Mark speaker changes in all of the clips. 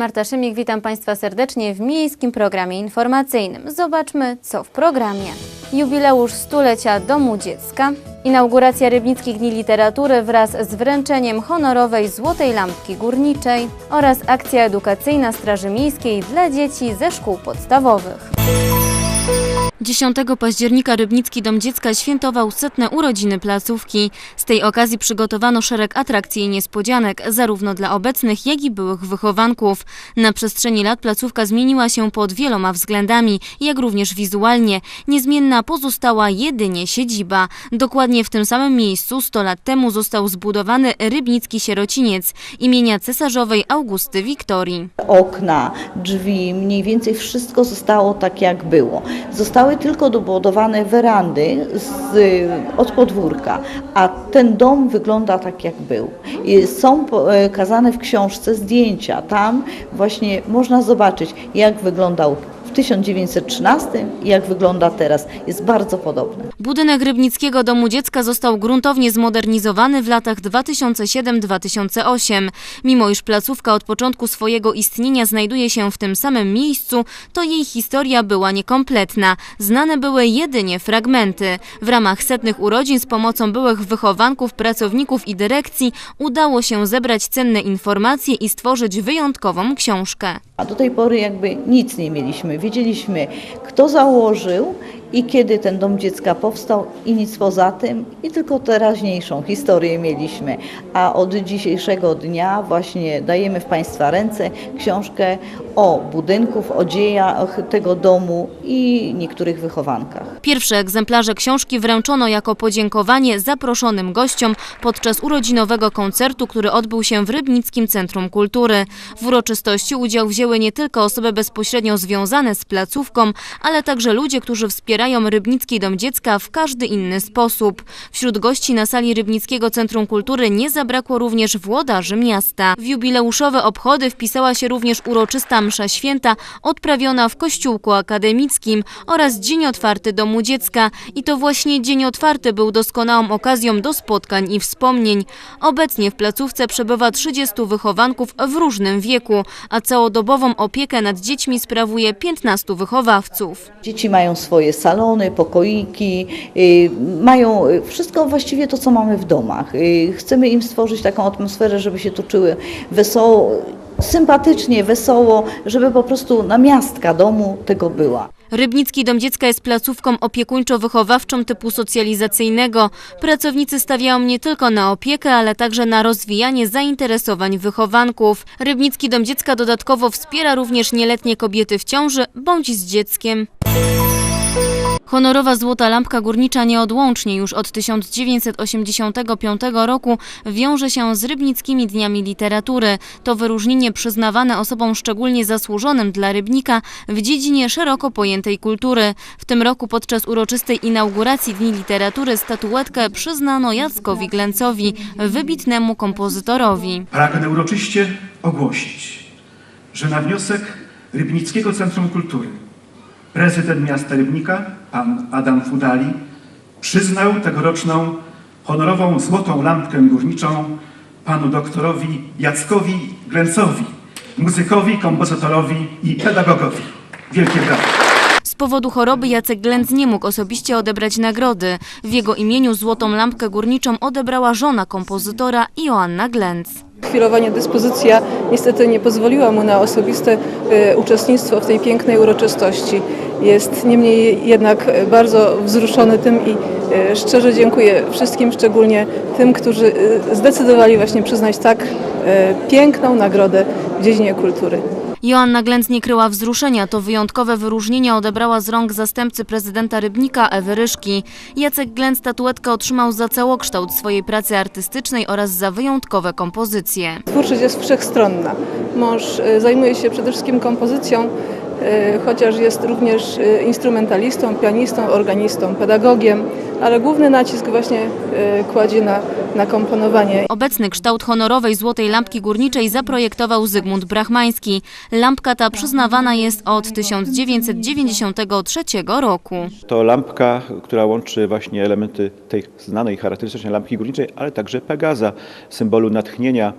Speaker 1: Marta Szymik, witam Państwa serdecznie w miejskim programie informacyjnym. Zobaczmy, co w programie. Jubileusz stulecia Domu Dziecka, inauguracja Rybnickich Dni Literatury wraz z wręczeniem honorowej Złotej Lampki Górniczej oraz akcja edukacyjna Straży Miejskiej dla dzieci ze szkół podstawowych. 10 października Rybnicki Dom Dziecka świętował setne urodziny placówki. Z tej okazji przygotowano szereg atrakcji i niespodzianek, zarówno dla obecnych, jak i byłych wychowanków. Na przestrzeni lat placówka zmieniła się pod wieloma względami, jak również wizualnie. Niezmienna pozostała jedynie siedziba. Dokładnie w tym samym miejscu 100 lat temu został zbudowany Rybnicki Sierociniec imienia cesarzowej Augusty Wiktorii.
Speaker 2: okna, drzwi, mniej więcej wszystko zostało tak jak było. Zostały tylko dobudowane werandy z, od podwórka, a ten dom wygląda tak jak był. Są pokazane w książce zdjęcia. Tam właśnie można zobaczyć jak wyglądał w 1913 i jak wygląda teraz. Jest bardzo podobny.
Speaker 1: Budynek Rybnickiego Domu Dziecka został gruntownie zmodernizowany w latach 2007-2008. Mimo iż placówka od początku swojego istnienia znajduje się w tym samym miejscu, to jej historia była niekompletna. Znane były jedynie fragmenty. W ramach setnych urodzin z pomocą byłych wychowanków, pracowników i dyrekcji udało się zebrać cenne informacje i stworzyć wyjątkową książkę.
Speaker 2: A do tej pory jakby nic nie mieliśmy. Wiedzieliśmy, kto założył i kiedy ten dom dziecka powstał i nic poza tym i tylko teraźniejszą historię mieliśmy. A od dzisiejszego dnia właśnie dajemy w Państwa ręce książkę o budynków, o dziejach tego domu i niektórych wychowankach.
Speaker 1: Pierwsze egzemplarze książki wręczono jako podziękowanie zaproszonym gościom podczas urodzinowego koncertu, który odbył się w Rybnickim Centrum Kultury. W uroczystości udział wzięły nie tylko osoby bezpośrednio związane z placówką, ale także ludzie, którzy wspierają Rybnicki Dom Dziecka w każdy inny sposób. Wśród gości na sali Rybnickiego Centrum Kultury nie zabrakło również włodarzy miasta. W jubileuszowe obchody wpisała się również uroczysta msza święta odprawiona w Kościółku Akademickim oraz Dzień Otwarty Domu Dziecka. I to właśnie Dzień Otwarty był doskonałą okazją do spotkań i wspomnień. Obecnie w placówce przebywa 30 wychowanków w różnym wieku, a całodobową opiekę nad dziećmi sprawuje 15 wychowawców.
Speaker 2: Dzieci mają swoje salony, pokoiki, y, mają wszystko właściwie to, co mamy w domach. Y, Chcemy im stworzyć taką atmosferę, żeby się tu czuły wesoło, sympatycznie, wesoło, żeby po prostu namiastka domu tego była.
Speaker 1: Rybnicki Dom Dziecka jest placówką opiekuńczo-wychowawczą typu socjalizacyjnego. Pracownicy stawiają nie tylko na opiekę, ale także na rozwijanie zainteresowań wychowanków. Rybnicki Dom Dziecka dodatkowo wspiera również nieletnie kobiety w ciąży bądź z dzieckiem. Honorowa Złota Lampka Górnicza nieodłącznie już od 1985 roku wiąże się z Rybnickimi Dniami Literatury. To wyróżnienie przyznawane osobom szczególnie zasłużonym dla Rybnika w dziedzinie szeroko pojętej kultury. W tym roku podczas uroczystej inauguracji Dni Literatury statuetkę przyznano Jackowi Glencowi, wybitnemu kompozytorowi.
Speaker 3: Pragnę uroczyście ogłosić, że na wniosek Rybnickiego Centrum Kultury prezydent miasta Rybnika, pan Adam Fudali, przyznał tegoroczną honorową złotą lampkę górniczą panu doktorowi Jackowi Glencowi, muzykowi, kompozytorowi i pedagogowi. Wielkie brawa.
Speaker 1: Z powodu choroby Jacek Glęc nie mógł osobiście odebrać nagrody. W jego imieniu złotą lampkę górniczą odebrała żona kompozytora Joanna Glęc.
Speaker 4: Chwilowa niedyspozycja niestety nie pozwoliła mu na osobiste e, uczestnictwo w tej pięknej uroczystości. Jest niemniej jednak bardzo wzruszony tym i e, szczerze dziękuję wszystkim, szczególnie tym, którzy e, zdecydowali właśnie przyznać tak piękną nagrodę w dziedzinie kultury.
Speaker 1: Joanna Glęc nie kryła wzruszenia. To wyjątkowe wyróżnienie odebrała z rąk zastępcy prezydenta Rybnika Ewy Ryszki. Jacek Glęc statuetkę otrzymał za całokształt swojej pracy artystycznej oraz za wyjątkowe kompozycje.
Speaker 4: Twórczość jest wszechstronna. Mąż e, zajmuje się przede wszystkim kompozycją, chociaż jest również e, instrumentalistą, pianistą, organistą, pedagogiem, ale główny nacisk właśnie e, kładzie na, na komponowanie.
Speaker 1: Obecny kształt honorowej złotej lampki górniczej zaprojektował Zygmunt Brachmański. Lampka ta przyznawana jest od 1993 roku.
Speaker 5: To lampka, która łączy właśnie elementy tej znanej charakterystycznej lampki górniczej, ale także Pegaza, symbolu natchnienia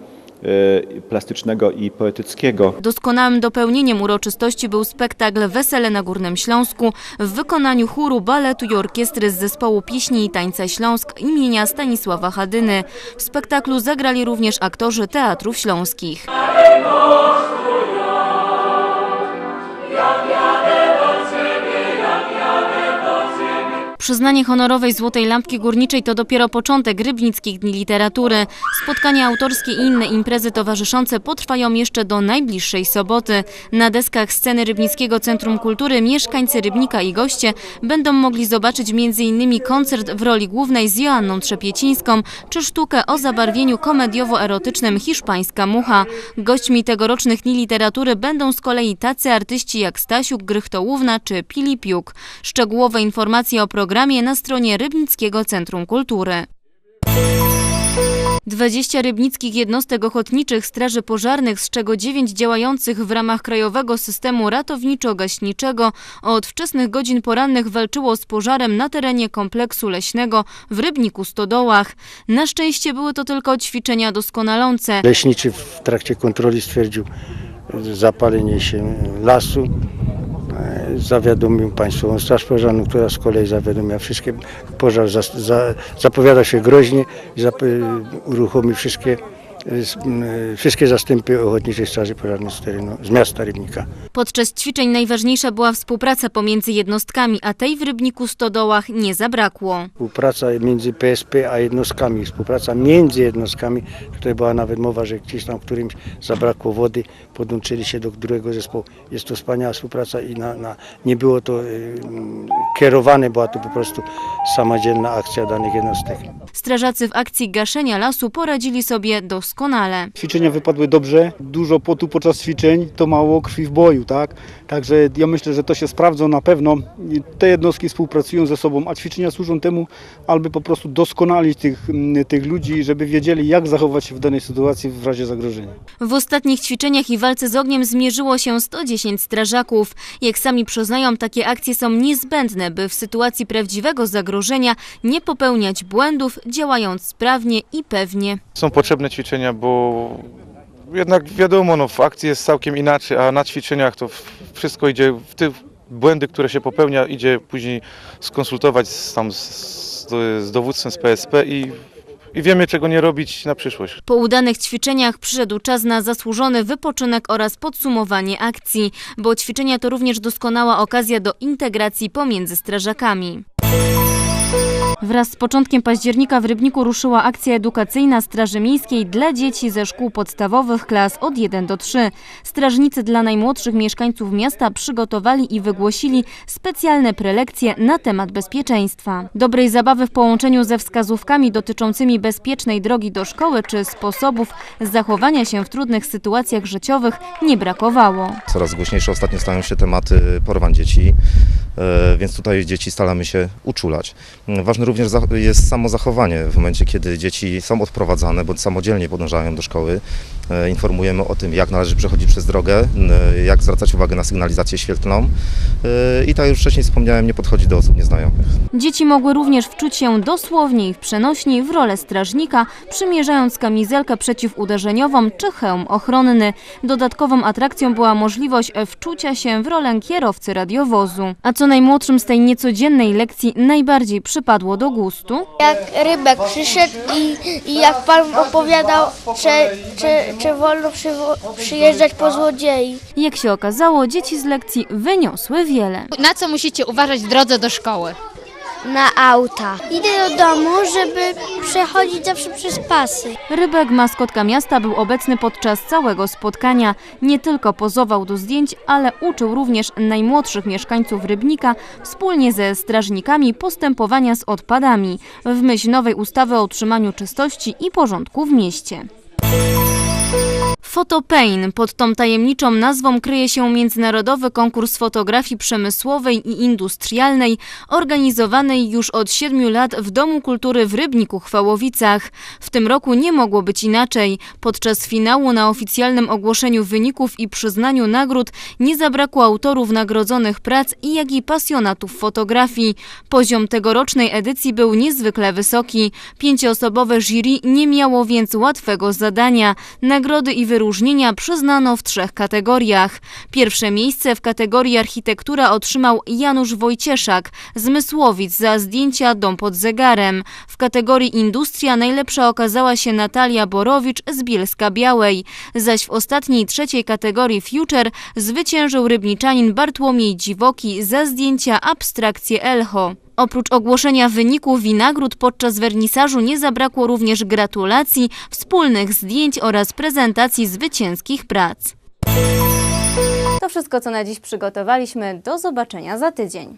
Speaker 5: plastycznego i poetyckiego.
Speaker 1: Doskonałym dopełnieniem uroczystości był spektakl Wesele na Górnym Śląsku w wykonaniu chóru, baletu i orkiestry z zespołu pieśni i tańca Śląsk imienia Stanisława Hadyny. W spektaklu zagrali również aktorzy teatrów śląskich. Przyznanie honorowej Złotej Lampki Górniczej to dopiero początek Rybnickich Dni Literatury. Spotkania autorskie i inne imprezy towarzyszące potrwają jeszcze do najbliższej soboty. Na deskach sceny Rybnickiego Centrum Kultury mieszkańcy Rybnika i goście będą mogli zobaczyć m.in. koncert w roli głównej z Joanną Trzepiecińską czy sztukę o zabarwieniu komediowo-erotycznym Hiszpańska Mucha. Gośćmi tegorocznych Dni Literatury będą z kolei tacy artyści jak Stasiuk Grychtołówna czy Pilipiuk. Szczegółowe informacje o programie na stronie Rybnickiego Centrum Kultury. 20 rybnickich jednostek ochotniczych Straży Pożarnych, z czego 9 działających w ramach Krajowego Systemu Ratowniczo-Gaśniczego, od wczesnych godzin porannych walczyło z pożarem na terenie kompleksu leśnego w Rybniku Stodołach. Na szczęście były to tylko ćwiczenia doskonalące.
Speaker 6: Leśniczy w trakcie kontroli stwierdził zapalenie się lasu. Zawiadomił Państwową Straż Pożarną, która z kolei zawiadomia wszystkie. Pożar za, za, zapowiada się groźnie i zap, uruchomi wszystkie, wszystkie zastępy Ochotniczej Straży Pożarnej z, terenu, z miasta Rybnika.
Speaker 1: Podczas ćwiczeń najważniejsza była współpraca pomiędzy jednostkami, a tej w Rybniku Stodołach nie zabrakło.
Speaker 6: Współpraca między PSP a jednostkami, współpraca między jednostkami. Tutaj była nawet mowa, że gdzieś tam którymś zabrakło wody, podłączyli się do drugiego zespołu. Jest to wspaniała współpraca i na, na, nie było to y, mm, kierowane, była to po prostu samodzielna akcja danych jednostek.
Speaker 1: Strażacy w akcji gaszenia lasu poradzili sobie doskonale.
Speaker 7: Ćwiczenia wypadły dobrze, dużo potu podczas ćwiczeń, to mało krwi w boju, tak? Także ja myślę, że to się sprawdzą na pewno. Te jednostki współpracują ze sobą, a ćwiczenia służą temu, aby po prostu doskonalić tych, mm, tych ludzi, żeby wiedzieli, jak zachować się w danej sytuacji w razie zagrożenia.
Speaker 1: W ostatnich ćwiczeniach i walce z ogniem zmierzyło się 110 strażaków. Jak sami przyznają, takie akcje są niezbędne, by w sytuacji prawdziwego zagrożenia nie popełniać błędów, działając sprawnie i pewnie.
Speaker 8: Są potrzebne ćwiczenia, bo jednak wiadomo, no, w akcji jest całkiem inaczej, a na ćwiczeniach to wszystko idzie, w te błędy, które się popełnia, idzie później skonsultować z, tam, z, z dowódcem z PSP i, i wiemy, czego nie robić na przyszłość.
Speaker 1: Po udanych ćwiczeniach przyszedł czas na zasłużony wypoczynek oraz podsumowanie akcji, bo ćwiczenia to również doskonała okazja do integracji pomiędzy strażakami. Wraz z początkiem października w Rybniku ruszyła akcja edukacyjna Straży Miejskiej dla dzieci ze szkół podstawowych klas od 1 do 3. Strażnicy dla najmłodszych mieszkańców miasta przygotowali i wygłosili specjalne prelekcje na temat bezpieczeństwa. Dobrej zabawy w połączeniu ze wskazówkami dotyczącymi bezpiecznej drogi do szkoły czy sposobów zachowania się w trudnych sytuacjach życiowych nie brakowało.
Speaker 9: Coraz głośniejsze ostatnio stają się tematy porwań dzieci, więc tutaj dzieci staramy się uczulać. Ważne również jest samo zachowanie w momencie, kiedy dzieci są odprowadzane bądź samodzielnie podążają do szkoły. E, Informujemy o tym, jak należy przechodzić przez drogę, jak zwracać uwagę na sygnalizację świetlną E, i tak jak już wcześniej wspomniałem, nie podchodzi do osób nieznajomych.
Speaker 1: Dzieci mogły również wczuć się dosłownie i w przenośni w rolę strażnika, przymierzając kamizelkę przeciwuderzeniową czy hełm ochronny. Dodatkową atrakcją była możliwość wczucia się w rolę kierowcy radiowozu. A co najmłodszym z tej niecodziennej lekcji najbardziej przypadło do gustu?
Speaker 10: Jak rybek przyszedł i, i jak pan opowiadał, że, że, że wolno przywo- przyjeżdżać po złodziei.
Speaker 1: Jak się okazało, dzieci z lekcji wyniosły wiele.
Speaker 11: Na co musicie uważać w drodze do szkoły?
Speaker 10: Na auta. Idę do domu, żeby przechodzić zawsze przez pasy.
Speaker 1: Rybek, maskotka miasta, był obecny podczas całego spotkania. Nie tylko pozował do zdjęć, ale uczył również najmłodszych mieszkańców Rybnika wspólnie ze strażnikami postępowania z odpadami w myśl nowej ustawy o utrzymaniu czystości i porządku w mieście. Fotopain. Pod tą tajemniczą nazwą kryje się międzynarodowy konkurs fotografii przemysłowej i industrialnej, organizowanej już od siedmiu lat w Domu Kultury w Rybniku Chwałowicach. W tym roku nie mogło być inaczej. Podczas finału na oficjalnym ogłoszeniu wyników i przyznaniu nagród nie zabrakło autorów nagrodzonych prac i jak i pasjonatów fotografii. Poziom tegorocznej edycji był niezwykle wysoki. Pięcioosobowe jury nie miało więc łatwego zadania. Nagrody i wyróżnienia przyznano w trzech kategoriach. Pierwsze miejsce w kategorii architektura otrzymał Janusz Wojcieszak z Mysłowic za zdjęcia Dom pod zegarem. W kategorii industria najlepsza okazała się Natalia Borowicz z Bielska Białej, zaś w ostatniej trzeciej kategorii Future zwyciężył rybniczanin Bartłomiej Dziwoki za zdjęcia Abstrakcje Elcho. Oprócz ogłoszenia wyników i nagród podczas wernisażu nie zabrakło również gratulacji, wspólnych zdjęć oraz prezentacji zwycięskich prac. To wszystko, co na dziś przygotowaliśmy. Do zobaczenia za tydzień.